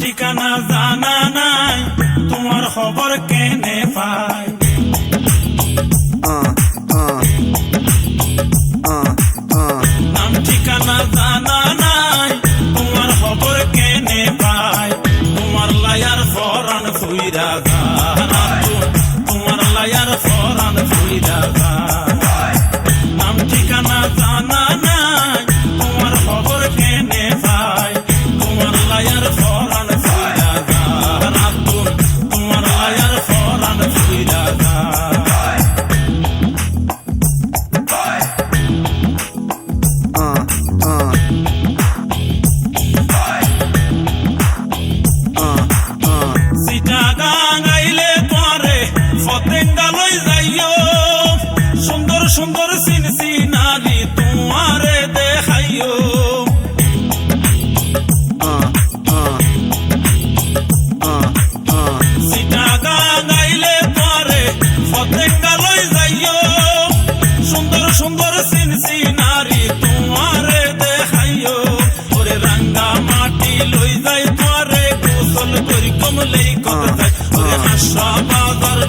ঠিকানা জানা নাই তোমার খবর কেনে পাই ফুইরা তোমার লায়ার ফরান ফুইরা নাম ঠিকানা জানা নাই, তোমার খবর কেনে পাই তোমার লায়ার ফরান সুন্দর সুন্দর সিন সিনারি তোমারে দেখাইও। লই যাই তোরে গোসল করি কমলেই কত যায়। বাজার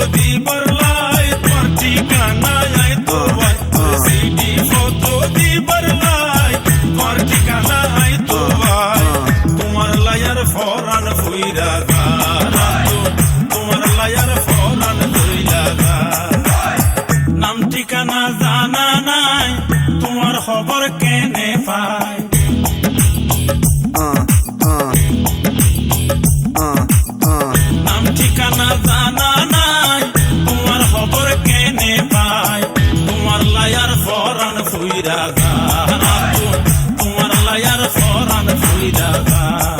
পত্র দিবার তোর ঠিকানা আই তো ভাই ওরে সিডি পত্র দিবার লাই তোর ঠিকানা আই তো ভাই তোমার লায়ার ফরান ফুইরা তোমার লায়ার নাম ঠিকানা জানা নাই, তোমার খবর কেনে পাই তোমার লায়ার ফরান ফুইরা জানা তোমার লায়ার ফরান ফুইরা জানা